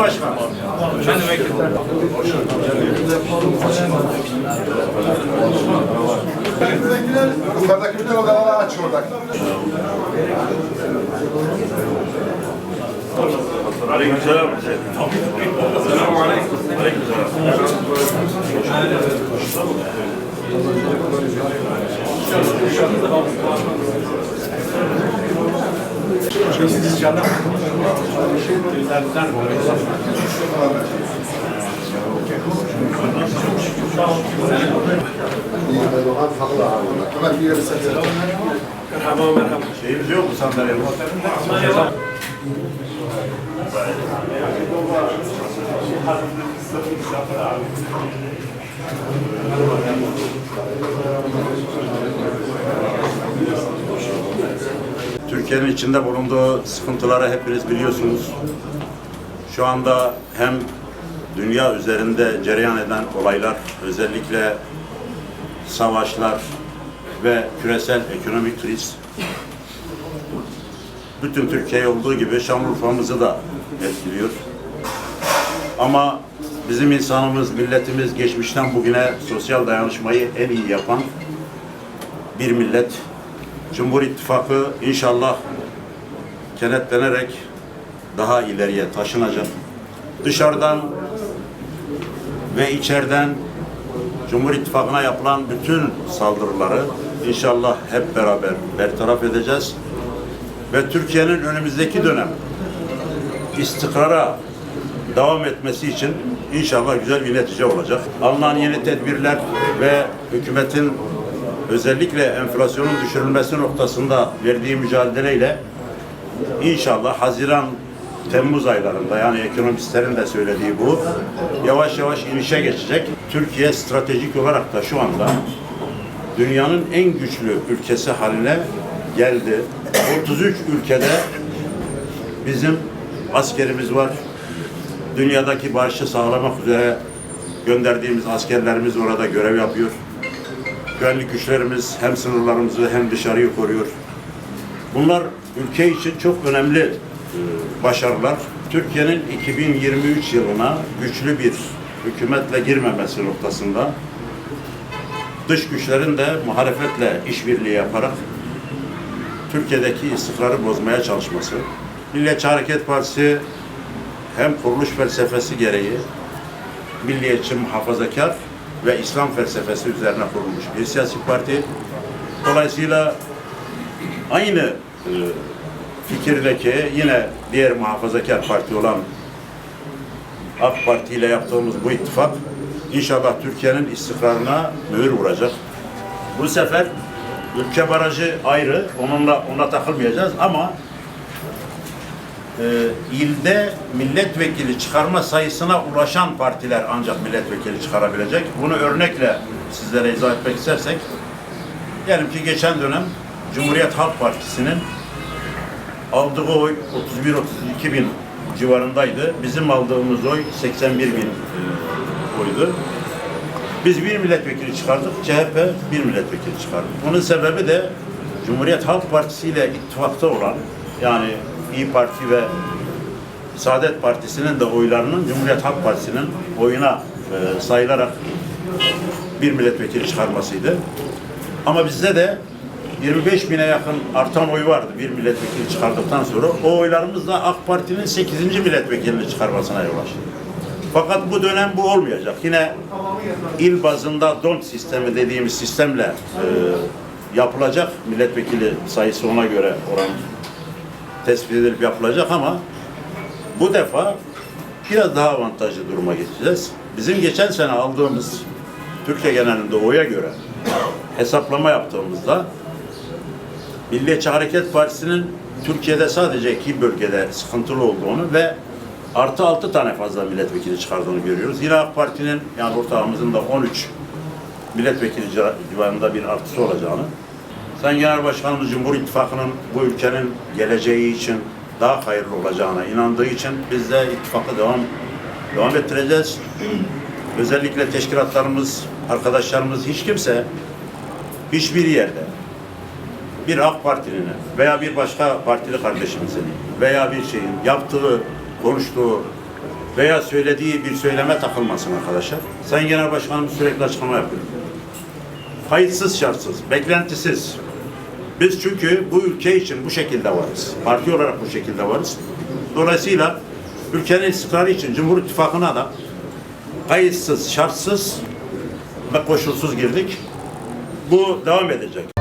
başkan. Ben emekli Yukarıdakiler o kadar aç orada. Aleykümselam. Selamun aleyküm. Aleykümselam. Ömer bir yere sen Şeyimiz yok mu sandalye? Türkiye'nin içinde bulunduğu sıkıntıları hepiniz biliyorsunuz. Şu anda hem dünya üzerinde cereyan eden olaylar, özellikle savaşlar ve küresel ekonomik kriz bütün Türkiye olduğu gibi Şanlıurfa'mızı da etkiliyor. Ama bizim insanımız, milletimiz geçmişten bugüne sosyal dayanışmayı en iyi yapan bir millet. Cumhur İttifakı inşallah kenetlenerek daha ileriye taşınacak. Dışarıdan ve içeriden Cumhur İttifakı'na yapılan bütün saldırıları inşallah hep beraber bertaraf edeceğiz. Ve Türkiye'nin önümüzdeki dönem istikrara devam etmesi için inşallah güzel bir netice olacak. Alınan yeni tedbirler ve hükümetin özellikle enflasyonun düşürülmesi noktasında verdiği mücadeleyle İnşallah Haziran Temmuz aylarında yani ekonomistlerin de söylediği bu yavaş yavaş inişe geçecek. Türkiye stratejik olarak da şu anda dünyanın en güçlü ülkesi haline geldi. 33 ülkede bizim askerimiz var. Dünyadaki barışı sağlamak üzere gönderdiğimiz askerlerimiz orada görev yapıyor. Güvenlik güçlerimiz hem sınırlarımızı hem dışarıyı koruyor. Bunlar ülke için çok önemli e, başarılar. Türkiye'nin 2023 yılına güçlü bir hükümetle girmemesi noktasında dış güçlerin de muhalefetle işbirliği yaparak Türkiye'deki istikrarı bozmaya çalışması. Milliyetçi Hareket Partisi hem kuruluş felsefesi gereği milliyetçi muhafazakar ve İslam felsefesi üzerine kurulmuş bir siyasi parti. Dolayısıyla aynı e, fikirdeki yine diğer muhafazakar parti olan AK Parti ile yaptığımız bu ittifak inşallah Türkiye'nin istikrarına mühür vuracak. Bu sefer ülke barajı ayrı, onunla ona takılmayacağız ama e, ilde milletvekili çıkarma sayısına ulaşan partiler ancak milletvekili çıkarabilecek. Bunu örnekle sizlere izah etmek istersek, diyelim ki geçen dönem Cumhuriyet Halk Partisi'nin aldığı oy 31-32 bin civarındaydı. Bizim aldığımız oy 81 bin e, oydu. Biz bir milletvekili çıkardık, CHP bir milletvekili çıkardı. Bunun sebebi de Cumhuriyet Halk Partisi ile ittifakta olan yani İyi Parti ve Saadet Partisi'nin de oylarının Cumhuriyet Halk Partisi'nin oyuna e, sayılarak bir milletvekili çıkarmasıydı. Ama bizde de 25 bine yakın artan oy vardı bir milletvekili çıkardıktan sonra. O oylarımız da AK Parti'nin 8. milletvekilini çıkarmasına yol açtı. Fakat bu dönem bu olmayacak. Yine il bazında don sistemi dediğimiz sistemle e, yapılacak. Milletvekili sayısı ona göre oran tespit edilip yapılacak ama bu defa biraz daha avantajlı duruma geçeceğiz. Bizim geçen sene aldığımız Türkiye genelinde oya göre hesaplama yaptığımızda Milliyetçi Hareket Partisi'nin Türkiye'de sadece iki bölgede sıkıntılı olduğunu ve artı altı tane fazla milletvekili çıkardığını görüyoruz. Yine AK Parti'nin yani ortağımızın da 13 milletvekili civarında bir artısı olacağını. Sayın Genel Başkanımız Cumhur İttifakı'nın bu ülkenin geleceği için daha hayırlı olacağına inandığı için biz de ittifakı devam devam ettireceğiz. Özellikle teşkilatlarımız, arkadaşlarımız hiç kimse hiçbir yerde bir AK Partili'nin veya bir başka partili kardeşimizin veya bir şeyin yaptığı, konuştuğu veya söylediği bir söyleme takılmasın arkadaşlar. Sayın Genel Başkanımız sürekli açıklama yapıyor. Kayıtsız şartsız, beklentisiz Biz çünkü bu ülke için bu şekilde varız. Parti olarak bu şekilde varız. Dolayısıyla ülkenin istikrarı için Cumhur İttifakı'na da kayıtsız, şartsız ve koşulsuz girdik. Bu devam edecek.